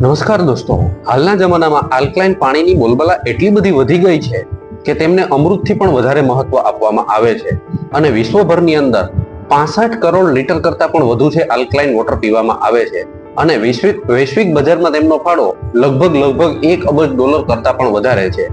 નમસ્કાર દોસ્તો. હાલના જમાનામાં આલ્કલાઇન પાણીની બોલબાલા એટલી બધી વધી ગઈ છે કે તેમને અમૃતથી પણ વધારે મહત્વ આપવામાં આવે છે. અને વિશ્વભરની અંદર પાસઠ કરોડ લીટર કરતાં પણ વધુ છે આલ્કલાઇન વોટર પીવામાં આવે છે. અને વૈશ્વિક વૈશ્વિક બજારમાં તેમનો ફાળો લગભગ લગભગ એક અબજ ડોલર કરતાં પણ વધારે છે.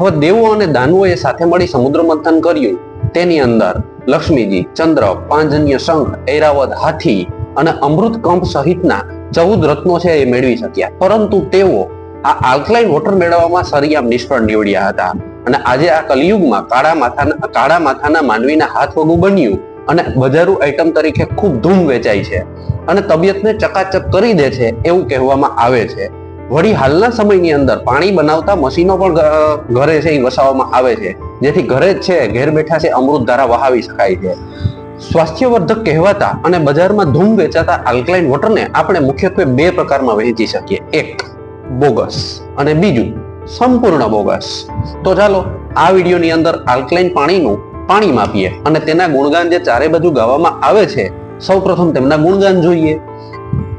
હવે દેવો અને દાનવોએ સાથે મળી સમુદ્ર મંથન કર્યું. તેની અંદર લક્ષ્મીજી ચંદ્ર પાંજન્ય શંખ, ઐરાવત, હાથી અને અમૃત કંપ સહિતના ચૌદ રત્નો છે એ મેળવી શક્યા. પરંતુ તેઓ આ આલ્કલાઇન વોટર મેળવવામાં સરિયામ નિષ્ફળ નીવડ્યા હતા. અને આજે આ કલિયુગમાં કાળા માથાના કાળા માથાના માનવીના હાથ વગું બન્યું અને બજારું આઇટમ તરીકે ખૂબ ધૂમ વેચાય છે. અને તબિયતને ચકાચક કરી દે છે એવું કહેવામાં આવે છે. વળી હાલના સમયની અંદર પાણી બનાવતા મશીનો પણ ઘરે છે એ વસાવવામાં આવે છે. જેથી ઘરે જ છે, ઘેર બેઠા છે અમૃત ધારા વહાવી શકાય છે. સ્વાસ્થ્યવર્ધક કહેવાતા અને બજારમાં ધૂમ વેચાતા આલ્કલાઇન વોટરને આપણે મુખ્યત્વે બે પ્રકારમાં વહેંચી શકીએ. એક, બોગસ અને બીજું, સંપૂર્ણ બોગસ. તો ચાલો, આ વિડીયોની અંદર આલ્કલાઇન પાણીનું પાણી માપીએ અને તેના ગુણગાન જે ચારે બાજુ ગાવામાં આવે છે, સૌપ્રથમ તેમના ગુણગાન જોઈએ.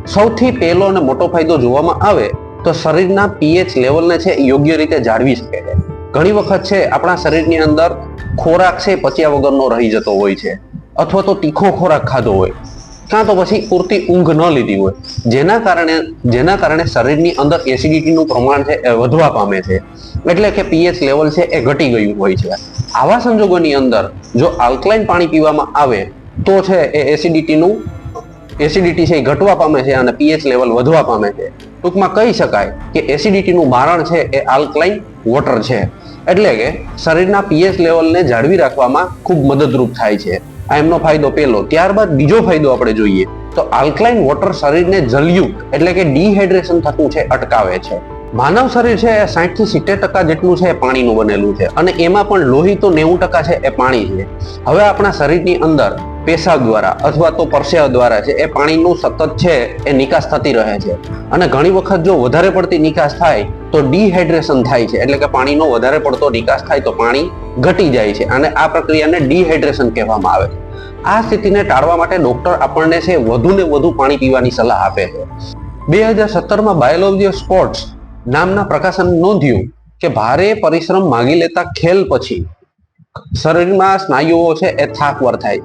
સૌથી પહેલો અને મોટો ફાયદો જોવામાં આવે તો શરીરના પીએચ લેવલને છે યોગ્ય રીતે જાળવી શકે છે. ઘણી વખત છે, આપણા શરીરની અંદર ખોરાક છે પચ્યા વગરનો રહી જતો હોય છે. અથવા તો તીખો ખોરાક ખાધો હોય, કાં તો પછી પૂરતી ઊંઘ ન લીધી હોય, જેના કારણે જેના કારણે શરીરની અંદર એસિડિટીનું પ્રમાણ છે એ વધવા પામે છે. એટલે કે પીએચ લેવલ છે એ ઘટી ગયું હોય છે. આવા સંજોગોની અંદર જો આલ્કલાઇન પાણી પીવામાં આવે, તો છે એ એસિડિટીનું એસિડિટી છે એ ઘટવા પામે છે અને પીએચ લેવલ વધવા પામે છે. ટૂંકમાં કહી શકાય કે એસિડિટીનું મારણ છે એ આલ્કલાઇન વોટર છે. એટલે કે શરીરના પીએચ લેવલને જાળવી રાખવામાં ખૂબ મદદરૂપ થાય છે. આ એમનો ફાયદો પહેલો ત્યારબાદ બીજો ફાયદો આપણે જોઈએ તો આલ્કલાઇન વોટર શરીરને જલયુક્ત એટલે કે ડિહાઇડ્રેશન થતું છે, અટકાવે છે. માનવ શરીર છે એ સાઠથી સિત્તેર ટકા જેટલું છે એ પાણીનું બનેલું છે અને એમાં પણ લોહી તો નેવું ટકા છે એ પાણી છે. હવે આપણા શરીરની અંદર પેશાબ દ્વારા અથવા તો પરસેવા દ્વારા છે એ પાણીનું સતત છે એ નિકાસ થતી રહે છે. અને ઘણી વખત જો વધારે પડતી નિકાસ થાય તો ડિહાઇડ્રેશન થાય છે. એટલે કે પાણીનો વધારે પડતો નિકાસ થાય તો પાણી ઘટી જાય છે અને આ પ્રક્રિયાને ડિહાઇડ્રેશન કહેવામાં આવે છે. આ સ્થિતિને ટાળવા માટે ડોક્ટર આપણને છે વધુ ને વધુ પાણી પીવાની સલાહ આપે છે. બે હજાર સત્તરમાં બાયોલોજી ઓફ સ્પોર્ટ્સ નામના પ્રકાશન નોંધ્યું કે ભારે પરિશ્રમ માગી લેતા ખેલ પછી શરીરમાં સ્નાયુઓ છે એ થાકવર થાય.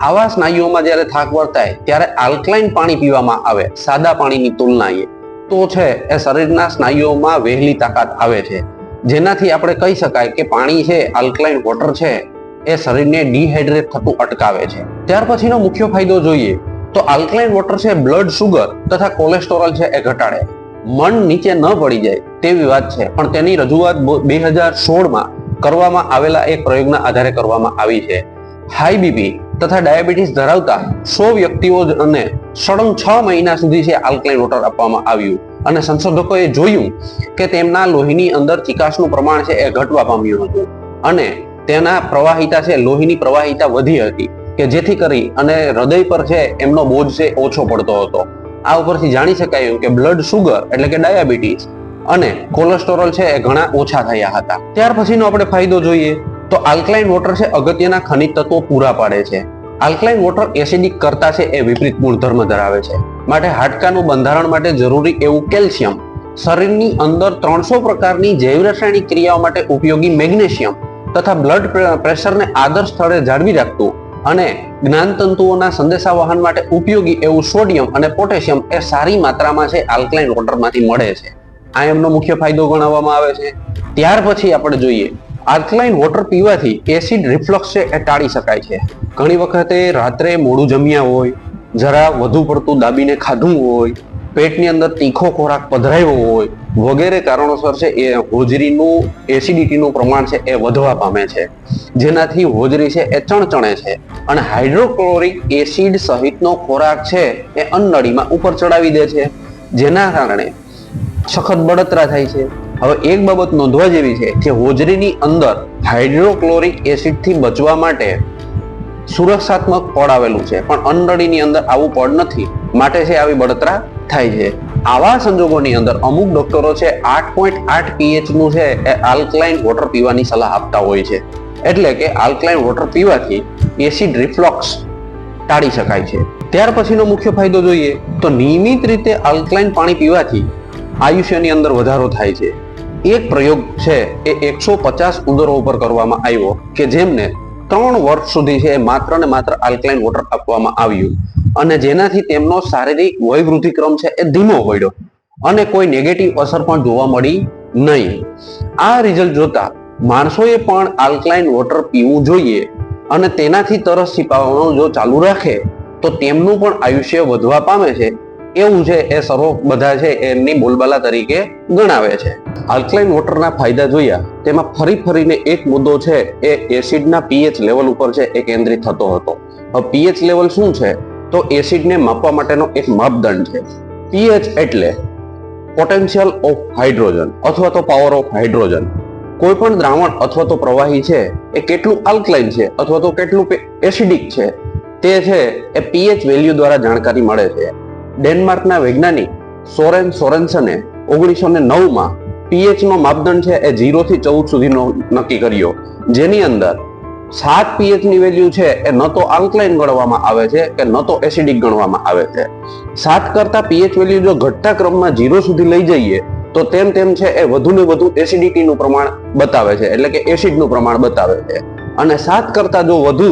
આવા સ્નાયુઓમાં જ્યારે થાક વર્તાય ત્યારે આલ્કલાઇન પાણી પીવામાં આવે, સાદા પાણીની તુલનાએ. તો છે એ શરીરના સ્નાયુઓમાં વહેલી તાકાત આવે છે. જેનાથી આપણે કહી શકાય કે પાણી છે આલ્કલાઇન વોટર છે, એ શરીરને ડિહાઇડ્રેટ થતું અટકાવે છે. ત્યાર પછીનો મુખ્ય ફાયદો જોઈએ તો આલ્કલાઇન વોટર છે બ્લડ સુગર તથા કોલેસ્ટ્રોલ છે, એ ઘટાડે. મન નીચે ન પડી જાય તેવી વાત છે, પણ તેની રજૂઆત બે હજાર સોળમાં કરવામાં આવેલા એક પ્રયોગના આધારે કરવામાં આવી છે. હાઈ બીપી તથા ડાયાબિટીસ ધરાવતા સો વ્યક્તિઓ અને સળંગ છ મહિના સુધી છે આલ્કલાઇન વોટર આપવામાં આવ્યું. અને સંશોધકોએ જોયું કે તેમના લોહીની અંદર ચિકાસનું પ્રમાણ છે એ ઘટવા પામ્યું હતું. અને તેના પ્રવાહિતા છે, લોહીની પ્રવાહિતા વધી હતી, કે જેથી કરી અને હૃદય પર છે એમનો બોજ છે ઓછો પડતો હતો. આ ઉપરથી જાણી શકાય કે બ્લડ સુગર એટલે કે ડાયાબિટીસ અને કોલેસ્ટ્રોલ છે એ ઘણા ઓછા થયા હતા. ત્યાર પછીનો આપણે ફાયદો જોઈએ તો આલ્કલાઇન વોટર છે અગત્યના ખનિજ તત્વો પૂરા પાડે છે. આલ્કલાઇન વોટર એસિડિક કરતા છે એ વિપરીત ગુણધર્મ ધરાવે છે. માટે હાડકાનું બંધારણ માટે જરૂરી એવું કેલ્શિયમ શરીરની અંદર ત્રણસો પ્રકારની જૈવ રાસાયણિક ક્રિયાઓ માટે ઉપયોગી મેગ્નેશિયમ તથા બ્લડ પ્રેશરને આદર્શ સ્થળે જાળવી રાખતું અને જ્ઞાનતંતુઓના સંદેશાવહન માટે ઉપયોગી એવું સોડિયમ અને પોટેશિયમ એ સારી માત્રામાં છે આલ્કલાઇન વોટરમાંથી મળે છે. આ એમનો મુખ્ય ફાયદો ગણાવવામાં આવે છે. ત્યાર પછી આપણે જોઈએ આલ્કલાઇન વોટર પીવાથી એસિડ રિફ્લક્સ છે એ ટાળી શકાય છે. ઘણી વખતે રાત્રે મોડું જમ્યા હોય, જરા વધુ પડતું દાબીને ખાધું હોય, પેટની અંદર તીખો ખોરાક પધરાયો હોય, વગેરે કારણોસર છે એ હોજરીનું, એસિડિટીનું પ્રમાણ છે એ વધવા પામે છે. જેનાથી હોજરી છે એ ચણચણે છે અને હાઇડ્રોક્લોરિક એસિડ સહિતનો ખોરાક છે એ અન્નળીમાં ઉપર ચડાવી દે છે. જેના કારણે સખત બળતરા થાય છે. હવે એક બાબત નોંધવા જેવી છે કે હોજરીની અંદર હાઇડ્રોક્લોરિક એસિડથી બચવા માટે સુરક્ષાત્મક પડ આવેલું છે, પણ અંડળીની અંદર આવું પડ નથી. માટે છે આવી બળતરા થાય છે. આવા સંજોગોની અંદર અમુક ડોક્ટરો છે, આઠ પોઈન્ટ આઠ પીએચનું છે એ આલ્કલાઇન વોટર પીવાની સલાહ આપતા હોય છે. એટલે કે આલ્કલાઇન વોટર પીવાથી એસિડ રિફ્લોક્સ ટાળી શકાય છે. ત્યાર પછીનો મુખ્ય ફાયદો જોઈએ તો નિયમિત રીતે આલ્કલાઇન પાણી પીવાથી આયુષ્યની અંદર વધારો થાય છે. એક પ્રયોગ છે એ એકસો પચાસ ઉંદરો ઉપર કરવામાં આવ્યો કે જેમને ત્રણ વર્ષ સુધી છે માત્ર ને માત્ર આલ્કલાઇન વોટર આપવામાં આવ્યું. અને જેનાથી તેમનો શારીરિક વયવૃદ્ધિ ક્રમ છે એ ધીમો પડ્યો. અને કોઈ નેગેટિવ અસર પણ જોવા મળી નહીં. આ રિઝલ્ટ જોતા માણસોએ પણ આલ્કલાઇન વોટર પીવું જોઈએ અને તેનાથી તરસ છીપાવવાનું જો ચાલુ રાખે, તો તેમનું પણ આયુષ્ય વધવા પામે છે એવું છે એ સર્વ બધા છે એમની બોલબાલા તરીકે ગણાવે છે. આલ્કલાઇન વોટરના ફાયદા જોયા, તેમાં ફરી ફરીને એક મુદ્દો છે, એ એસિડના પીએચ લેવલ ઉપર છે, એ કેન્દ્રિત થતો હતો. હવે પીએચ લેવલ શું છે? તો એસિડને માપવા માટેનો એક માપદંડ છે. પીએચ એટલે પોટેન્શિયલ ઓફ હાઇડ્રોજન અથવા તો પાવર ઓફ હાઇડ્રોજન કોઈ પણ દ્રાવણ અથવા તો પ્રવાહી છે, એ કેટલું આલ્કલાઇન છે અથવા તો કેટલું એસિડિક છે, તે છે, એ પીએચ વેલ્યુ દ્વારા જાણકારી મળે છે. ડેનમાર્કના વૈજ્ઞાનિક સોરેન સોરેન્સને ઓગણીસો ને નવમાં પીએચનો માપદંડ છે એ ઝીરોથી ચૌદ સુધીનો નક્કી કર્યો. જેની અંદર સાત પીએચની વેલ્યુ છે એ ન તો આલ્કલાઇન ગણવામાં આવે છે કે ન તો એસિડિક ગણવામાં આવે છે. સાત કરતા પીએચ વેલ્યુ જો ઘટતા ક્રમમાં ઝીરો સુધી લઈ જઈએ, તો તેમ તેમ છે એ વધુ ને વધુ એસિડિટીનું પ્રમાણ બતાવે છે, એટલે કે એસિડનું પ્રમાણ બતાવે છે. અને સાત કરતા જો વધુ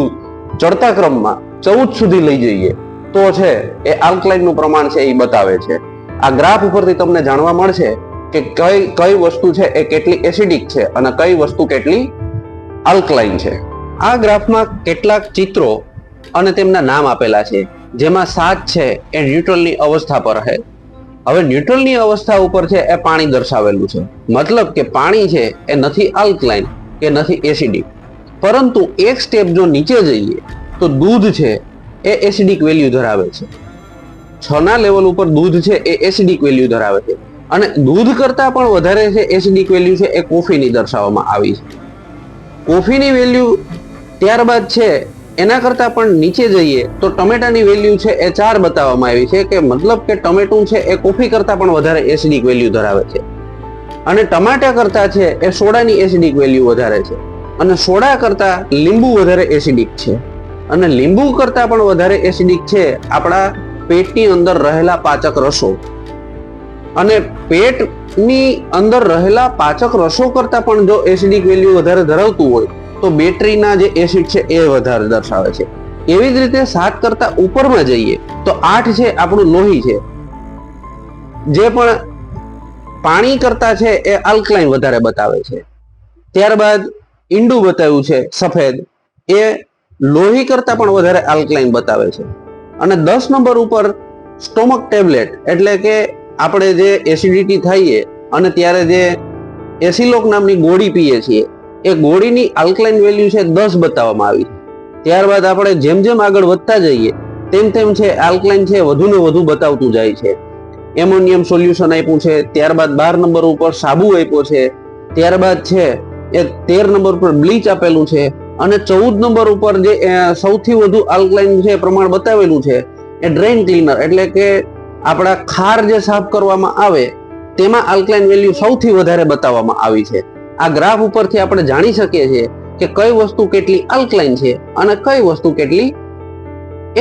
ચડતા ક્રમમાં ચૌદ સુધી લઈ જઈએ તો છે એ આલ્કલાઇનનું પ્રમાણ છે એ બતાવે છે. આ ગ્રાફ ઉપરથી તમને જાણવા મળશે કે કઈ કઈ વસ્તુ છે એ કેટલી એસિડિક છે અને કઈ વસ્તુ કેટલી આલ્કલાઇન છે. આ ગ્રાફમાં કેટલાક ચિત્રો અને તેમના નામ આપેલા છે, જેમાં સાત છે એ ન્યુટ્રલની અવસ્થા પર છે હવે ન્યુટ્રલની અવસ્થા ઉપર છે એ પાણી દર્શાવેલું છે. મતલબ કે પાણી છે એ નથી આલ્કલાઇન કે નથી એસિડિક પરંતુ એક સ્ટેપ જો નીચે જઈએ, તો દૂધ છે એ એસિડિક વેલ્યુ ધરાવે છે. છ ના લેવલ ઉપર દૂધ છે એ એસિડિક વેલ્યુ ધરાવે છે. અને દૂધ કરતા પણ વધારે છે એસિડિક વેલ્યુ છે એ કોફીની દર્શાવવામાં આવી છે. કોફીની વેલ્યુ ત્યારબાદ છે એના કરતા પણ નીચે જઈએ તો ટમેટાની વેલ્યુ છે એ ચાર બતાવવામાં આવી છે કે મતલબ કે ટમેટું છે એ કોફી કરતા પણ વધારે એસિડિક વેલ્યુ ધરાવે છે. અને ટમાટા કરતા છે એ સોડાની એસિડિક વેલ્યુ વધારે છે. અને સોડા કરતા લીંબુ વધારે એસિડિક છે. અને લીંબુ કરતાં પણ વધારે એસિડિક છે આપણા પેટની અંદર રહેલા પાચક રસો. અને પેટની અંદર રહેલા પાચક રસો કરતાં પણ જો એસિડિક વેલ્યુ વધારે ધરાવતું હોય, તો બેટરીના જે એસિડ છે એ વધારે દર્શાવે છે. એવી જ રીતે સાત કરતા ઉપરમાં જઈએ, તો આઠ છે આપણું લોહી છે. જે પણ પાણી કરતા છે એ આલ્કલાઇન વધારે બતાવે છે. ત્યારબાદ ઈંડું બતાવ્યું છે, સફેદ. એ લોહી કરતા પણ વધારે આલ્કલાઇન બતાવે છે. અને દસ નંબર ઉપર સ્ટોમક ટેબ્લેટ એટલે કે આપણે જે એસિડિટી થઈએ અને ત્યારે જે એસિલોક નામની ગોળી પીએ છીએ, એ ગોળીની આલ્કલાઇન વેલ્યુ છે દસ બતાવવામાં આવી ત્યારબાદ આપણે જેમ જેમ આગળ વધતા જઈએ, તેમ તેમ છે આલ્કલાઇન છે વધુ ને વધુ બતાવતું જાય છે. એમોનિયમ સોલ્યુશન આપ્યું છે, ત્યારબાદ બાર નંબર ઉપર સાબુ આપ્યો છે, ત્યારબાદ છે એ તેર નંબર પર બ્લીચ આપેલું છે અને ચૌદ નંબર ઉપર જે સૌથી વધુ આલ્કલાઇન છે પ્રમાણ બતાવેલું છે, એ ડ્રેઇન ક્લીનર એટલે કે આપણા ખાર જે સાફ કરવામાં આવે, તેમાં આલ્કલાઇન વેલ્યુ સૌથી વધારે બતાવવામાં આવી છે. આ ગ્રાફ ઉપરથી આપણે જાણી શકીએ છીએ કે કઈ વસ્તુ કેટલી આલ્કલાઇન છે અને કઈ વસ્તુ કેટલી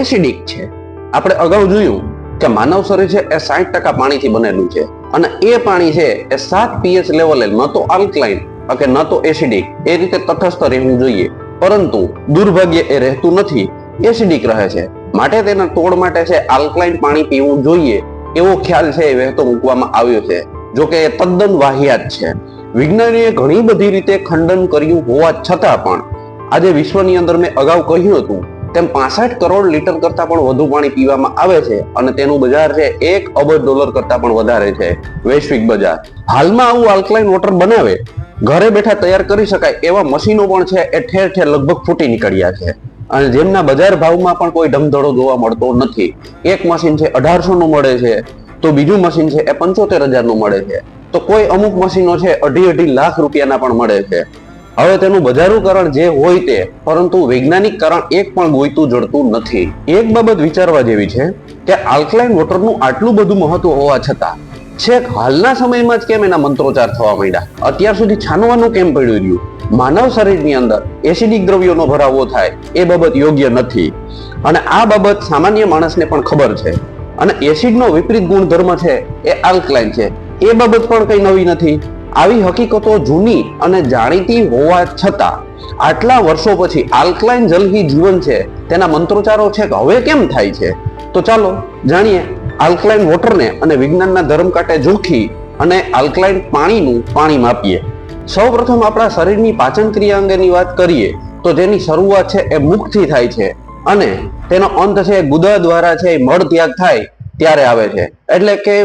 એસિડિક છે. આપણે અગાઉ જોયું કે માનવ શરીર છે એ સાઠ ટકા પાણીથી બનેલું છે અને એ પાણી છે એ સાત પીએચ લેવલે ન તો આલ્કલાઇન કે ન તો એસિડિક એ રીતે તટસ્થ રહેવું જોઈએ. પરંતુ દુર્ભાગ્ય એ રહેતું નથી, એસિડિક રહે છે. માટે તેના તોડ માટે છે આલ્કલાઇન પાણી પીવું જોઈએ એવો ખ્યાલ છે એ વહેતો મૂકવામાં આવ્યો છે. જો કે એ તદ્દન વાહિયાત છે. વિજ્ઞાનીએ ઘણી બધી રીતે ખંડન કર્યું હોવા છતાં પણ આજે વિશ્વની અંદર મેં અગાઉ કહ્યું હતું તેમ પાસઠ કરોડ લીટર કરતા પણ વધુ પાણી પીવામાં આવે છે અને તેનું બજાર છે એક અબજ ડોલર કરતા પણ વધારે છે. વૈશ્વિક બજાર. હાલમાં આવું આલ્કલાઇન વોટર બનાવે, ઘરે બેઠા તૈયાર કરી શકાય એવા મશીનો પણ છે એ ઠેર ઠેર લગભગ ફૂટી નીકળ્યા છે. અને જેમના બજાર ભાવમાં પણ કોઈ ઢમધડો જોવા મળતો નથી. એક મશીન છે અઢારસો નું મળે છે, તો બીજું મશીન છે એ પંચોતેર હજારનું મળે છે. તો કોઈ અમુક મશીનો છે અઢી અઢી લાખ રૂપિયાના પણ મળે છે. હવે તેનું બજારૂકરણ જે હોય તે, પરંતુ વૈજ્ઞાનિક કારણ એક પણ ગોઈતું જડતું નથી. એક બાબત વિચારવા જેવી છે કે આલ્કલાઇન વોટરનું આટલું બધું મહત્વ હોવા છતાં, છેક હાલના સમયમાં જ કેમ એના મંત્રોચ્ચાર થવા માંડ્યા? અત્યાર સુધી છાનવાનું કેમ પડ્યું રહ્યું? માનવ શરીરની અંદર એસિડિક દ્રવ્યોનો ભરાવો થાય, એ બાબત યોગ્ય નથી. અને આ બાબત સામાન્ય માણસને પણ ખબર છે. અને એસિડનો વિપરીત ગુણધર્મ છે એ આલ્કલાઇન છે. એ બાબત પણ કંઈ નવી નથી. આવી હકીકતો જૂની અને જાણીતી હોવા છતાં આટલા વર્ષો પછી આલ્કલાઇન જલહી જીવન છે, તેના મંત્રોચ્ચારો છે કે હવે કેમ થાય છે? તો ચાલો જાણીએ આલ્કલાઇન વોટરને અને વિજ્ઞાનના ધર્મ કાંટે ઝોખી અને આલ્કલાઇન પાણીનું પાણી માપીએ. સૌપ્રથમ આપણા શરીરની પાચન ક્રિયા અંગેની વાત કરીએ, તો જેની શરૂઆત છે એ મુખથી થાય છે અને તેનો અંત છે ગુદા દ્વારા છે મળ ત્યાગ થાય ત્યારે આવે છે. એટલે કે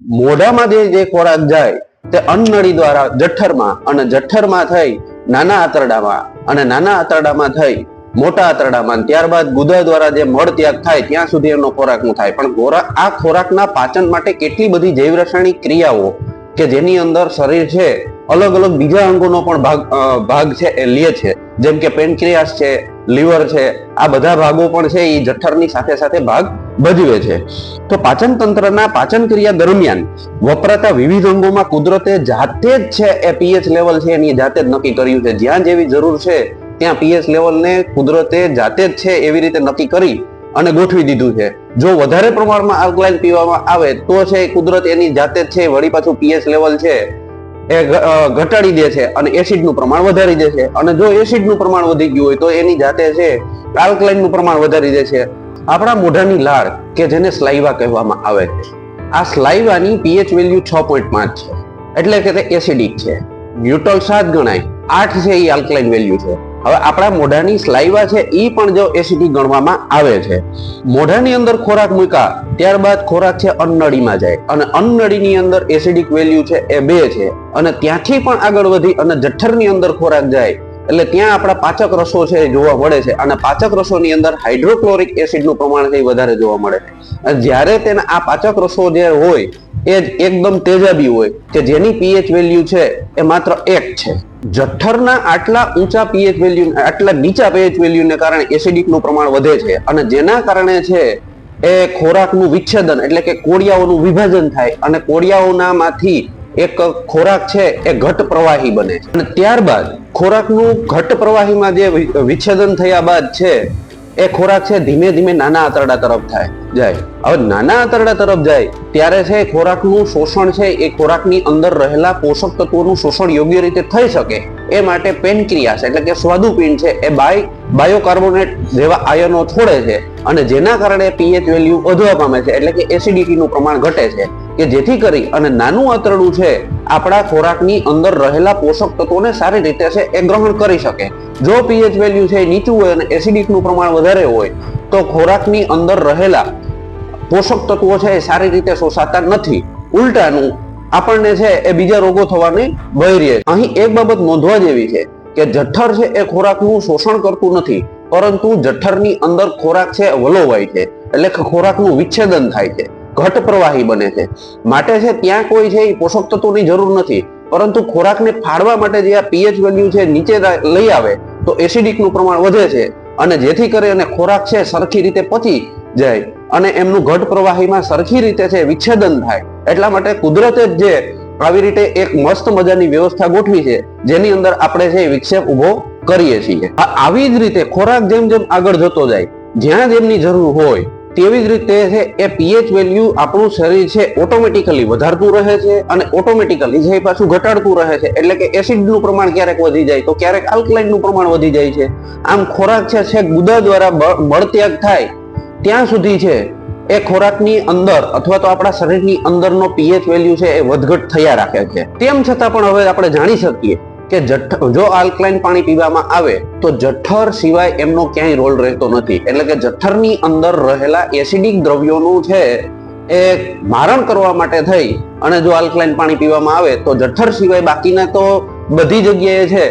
મોઢામાં જે ખોરાક જાય તે અન્નળી દ્વારા જઠ્ઠરમાં અને જઠ્ઠરમાં થઈ નાના આંતરડામાં અને નાના આંતરડામાં થઈ મોટા આંતરડામાં. ત્યારબાદ ગુદા દ્વારા જે મળ ત્યાગ થાય, ત્યાં સુધી એનો ખોરાકનું થાય. પણ ખોરાક આ ખોરાકના પાચન માટે કેટલી બધી જૈવ રાસાયણિક ક્રિયાઓ કે જેની અંદર શરીર છે અલગ અલગ બીજા અંગોનો પણ ભાગ ભાગ છે, એ લે છે. જેમ કે પેનક્રિયાસ છે, લીવર છે, આ બધા ભાગો પણ છે એ જઠરની સાથે સાથે ભાગ ભજવે છે. તો પાચન તંત્રના પાચન ક્રિયા દરમિયાન વપરાતા વિવિધ અંગોમાં કુદરતે જાતે જ છે, એ પીએચ લેવલ છે, એની જાતે જ નક્કી કર્યું છે. જ્યાં જેવી જરૂર છે, ત્યાં પીએચ લેવલને કુદરતે જાતે જ છે, એવી રીતે નક્કી કરી અને ગોઠવી દીધું છે. જો વધારે પ્રમાણમાં આલ્કલાઇન પીવામાં આવે, તો છે, કુદરત એની જાતે જ છે, વળી પાછું પીએચ લેવલ છે એ ઘટાડી દે છે અને એસિડનું પ્રમાણ વધારી દે છે. અને જો એસિડનું પ્રમાણ વધી ગયું હોય તો એની જાતે છે આલ્કલાઇનનું પ્રમાણ વધારી દે છે. આપણા મોઢાની લાળ, કે જેને સ્લાઇવા કહેવામાં આવે છે આ સ્લાઇવાની પીએચ વેલ્યુ છ પોઈન્ટ પાંચ છે. એટલે કે તે એસિડિક છે. ન્યુટ્રલ સાત ગણાય. આઠ છે એ આલ્કલાઇન વેલ્યુ છે. હવે આપણા મોઢાની સ્લાઇવા છે એ પણ જો એસિડિક ગણવામાં આવે છે. મોઢાની અંદર ખોરાક મૂકા ત્યારબાદ ખોરાક છે અન્નળીમાં જાય. અને અન્નળીની અંદર એસિડિક વેલ્યુ છે એ બે છે. અને ત્યાંથી પણ આગળ વધી અને જઠ્ઠરની અંદર ખોરાક જાય. એટલે ત્યાં આપણા પાચક રસો છે એ જોવા મળે છે. અને પાચક રસોની અંદર હાઇડ્રોક્લોરિક એસિડનું પ્રમાણ છે વધારે જોવા મળે છે. જ્યારે તેના આ પાચક રસો જે હોય, એ જ એકદમ તેજાબી હોય, કે જેની પીએચ વેલ્યુ છે એ માત્ર એક છે. જઠ્ઠરના આટલા ઊંચા પીએચ વેલ્યુ, આટલા નીચા પીએચ વેલ્યુને કારણે એસિડિકનું પ્રમાણ વધે છે. અને જેના કારણે છે એ ખોરાકનું વિચ્છેદન, એટલે કે કોળિયાઓનું વિભાજન થાય. અને કોળિયાઓનામાંથી એક ખોરાક છે, એ ઘટ પ્રવાહી બને છે. અને ત્યારબાદ ખોરાકનું ઘટ પ્રવાહીમાં જે વિચ્છેદન થયા બાદ છે, એ ખોરાક છે, ધીમે ધીમે નાના આંતરડા તરફ થાય, જાય. હવે નાના આંતરડા તરફ જાય, ત્યારે છે, ખોરાકનું શોષણ છે, એ ખોરાકની અંદર રહેલા પોષક તત્વોનું શોષણ યોગ્ય રીતે થઈ શકે, એ માટે પેનક્રિયાસ એટલે કે સ્વાદુપિંડ છે, એ બાય, બાયોકાર્બોનેટ જેવા આયનો છોડે છે, અને જેના કારણે પીએચ વેલ્યુ વધવા પામે છે, એટલે કે એસિડિટીનું પ્રમાણ ઘટે છે. કે જેથી કરી અને નાનું આંતરડું છે, આપણા ખોરાકની અંદર રહેલા પોષક તત્વોને સારી રીતે છે એ ગ્રહણ કરી શકે. જો પીએચ વેલ્યુ છે નીચું હોય અને એસિડિકનું પ્રમાણ વધારે હોય, તો ખોરાકની અંદર રહેલા પોષક તત્વો છે એ સારી રીતે શોષાતા નથી. ઉલટાનું, આપણને છે એ બીજા રોગો થવાની ભય રહે. અહીં એક બાબત નોંધવા જેવી છે કે જઠ્ઠર છે એ ખોરાકનું શોષણ કરતું નથી, પરંતુ જઠ્ઠરની અંદર ખોરાક છે વલોવાય છે, એટલે ખોરાકનું વિચ્છેદન થાય છે. ઘટ પ્રવાહી બને છે. માટે છે ત્યાં કોઈ છે એ પોષક તત્વોની જરૂર નથી. પરંતુ ખોરાકને ફાળવા માટે જે આ પીએચ વેલ્યુ છે નીચે લઈ આવે, તો એસિડિકનું પ્રમાણ વધે છે. અને જેથી કરી અને ખોરાક છે સરખી રીતે પચી જાય અને એમનું ઘટ પ્રવાહીમાં સરખી રીતે છે વિચ્છેદન થાય. એટલા માટે કુદરતે જ જે આવી રીતે એક મસ્ત મજાની વ્યવસ્થા ગોઠવી છે, જેની અંદર આપણે છે વિક્ષેપ ઊભો કરીએ છીએ. આવી જ રીતે ખોરાક જેમ જેમ આગળ જતો જાય, જ્યાં જેમની જરૂર હોય તેવી જ રીતે છે, એ પીએચ વેલ્યુ આપણું શરીર છે ઓટોમેટિકલી વધારતું રહે છે અને ઓટોમેટિકલી જે પાછું ઘટાડતું રહે છે, એટલે કે એસિડનું પ્રમાણ ક્યારેક વધી જાય, તો ક્યારેક આલ્કલાઇનનું પ્રમાણ વધી જાય છે. આમ ખોરાક છે છે, ગુદા દ્વારા મળત્યાગ થાય, ત્યાં સુધી છે, એ ખોરાકની અંદર અથવા તો આપણા શરીરની અંદરનો પીએચ વેલ્યુ છે, એ વધઘટ થયા રાખે છે. તેમ છતાં પણ હવે આપણે જાણી શકીએ કે જઠ્ઠ જો આલ્કલાઇન પાણી પીવામાં આવે, તો જઠ્ઠર સિવાય એમનો ક્યાંય રોલ રહેતો નથી. એટલે કે જઠ્ઠરની અંદર રહેલા એસિડિક દ્રવ્યોનું છે એ મારણ કરવા માટે થઈ, અને જો આલ્કલાઇન પાણી પીવામાં આવે, તો જઠ્ઠર સિવાય બાકીના તો બધી જગ્યાએ છે,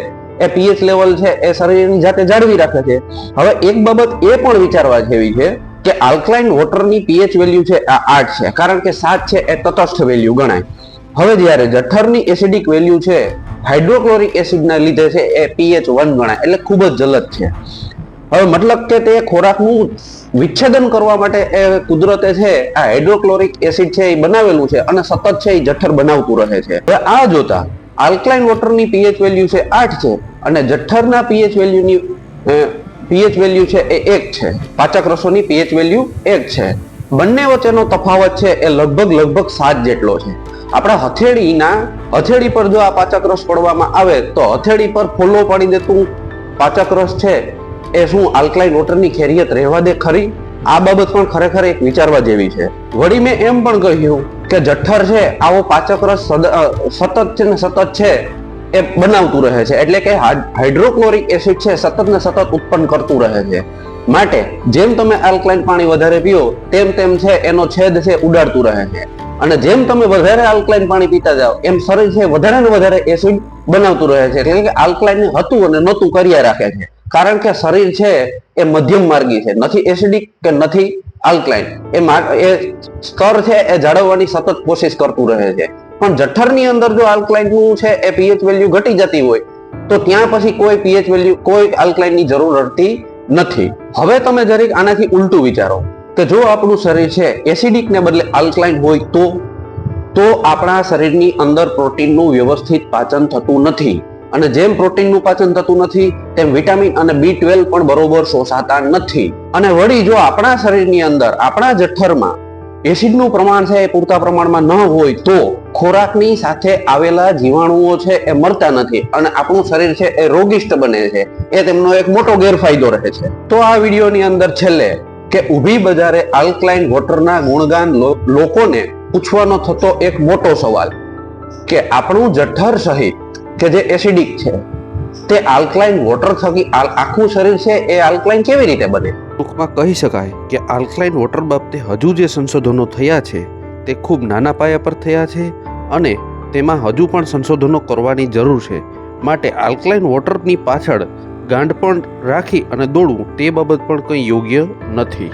એ પીએચ લેવલ છે, એ શરીરની જાતે જાળવી રાખે છે. હવે એક બાબત એ પણ વિચારવા જેવી છે કે આલ્કલાઇન વોટરની પીએચ વેલ્યુ છે આ આઠ છે. કારણ કે સાત છે એ તટસ્થ વેલ્યુ ગણાય. હવે જ્યારે જઠરની એસિડિક વેલ્યુ છે હાઇડ્રોક્લોરિક એસિડના લીધે છે એ પીએચ વન ગણાય, એટલે ખૂબ જ જલદ છે. હવે મતલબ કે તે ખોરાકનું વિચ્છેદન કરવા માટે એ કુદરતે છે, આ હાઇડ્રોક્લોરિક એસિડ છે એ બનાવેલું છે અને સતત છે એ જઠ્ઠર બનાવતું રહે છે. હવે આ જોતા આલ્કલાઇન વોટરની પીએચ વેલ્યુ છે આઠ છે અને જઠ્ઠરના પીએચ વેલ્યુની પીએચ વેલ્યુ છે એ એક છે. પાચક રસોની પીએચ વેલ્યુ એક છે. બંને વચ્ચેનો તફાવત છે એ લગભગ લગભગ સાત જેટલો છે. આપણા હથેળીના, હથેળી પર જો આ પાચક રસ પડવામાં આવે, તો હથેળી પર ફોલ્લો પાડી દેતું પાચક રસ છે, એ શું આલ્કલાઇન વોટરની ખેરિયત રહેવા દે? ખરી? આ બાબત પણ ખરેખર એક વિચારવા જેવી છે. વળી મેં એમ પણ કહ્યું કે જઠ્ઠર છે, આવો પાચક રસ સતત છે ને સતત છે, એ બનાવતું રહે છે. એટલે કે હાઇડ્રોક્લોરિક એસિડ છે, સતત ને સતત ઉત્પન્ન કરતું રહે છે. માટે જેમ તમે આલ્કલાઇન પાણી વધારે પીઓ, તેમ તેમ છે, એનો છેદ છે, ઉડાડતું રહે છે. અને જેમ તમે વધારે આલ્કલાઇન પાણી પીતા જાઓ, એમ શરીર છે વધારે ને વધારે એસિડ બનાવતું રહે છે. એટલે કે આલ્કલાઇન હતું અને નહોતું, કર્યા રાખે છે. કારણ કે શરીર છે એ મધ્યમ માર્ગી છે. નથી એસિડિક કે નથી આલ્કલાઇન એ એ સ્તર છે એ જાળવવાની સતત કોશિશ કરતું રહે છે. પણ જઠરની અંદર જો આલ્કલાઇનનું છે એ પીએચ વેલ્યુ ઘટી જતી હોય, તો ત્યાં પછી કોઈ પીએચ વેલ્યુ કોઈ આલ્કલાઇનની જરૂર રહેતી નથી. હવે તમે જરીક આનાથી ઉલટું વિચારો. કે જો આપણું શરીર છે એસિડિકને બદલે આલ્કલાઇન હોય તો તો આપણા શરીરની અંદર પ્રોટીનનું વ્યવસ્થિત પાચન થતું નથી. અને જેમ પ્રોટીનનું પાચન થતું નથી, તેમ વિટામિન અને બી ટ્વેલ્વ પણ બરોબર શોષાતા નથી. અને વળી જો આપણા શરીરની અંદર, આપણા જઠ્ઠરમાં એસિડનું પ્રમાણ છે એ પૂરતા પ્રમાણમાં ન હોય તો ખોરાકની સાથે આવેલા જીવાણુઓ છે એ મરતા નથી અને આપણું શરીર છે એ રોગિષ્ટ બને છે. એ તેમનો એક મોટો ગેરફાયદો રહે છે. તો આ વિડીયોની અંદર છેલ્લે કે ઊભી બજારે આલ્કલાઇન વોટરના ગુણગાન લોકોને પૂછવાનો થતો એક મોટો સવાલ કે આપણું જઠર સહિત કે જે એસિડિક છે, તે આલ્કલાઇન વોટર થકી આખું શરીર છે, એ આલ્કલાઇન કેવી રીતે બને? ટૂંકમાં કહી શકાય કે આલ્કલાઇન વોટર બાબતે હજુ જે સંશોધનો થયા છે, તે ખૂબ નાના પાયા પર થયા છે અને તેમાં હજુ પણ સંશોધનો કરવાની જરૂર છે. માટે આલ્કલાઇન વોટરની પાછળ ગાંઠપણ રાખી અને દોડવું તે બાબત પણ કંઈ યોગ્ય નથી.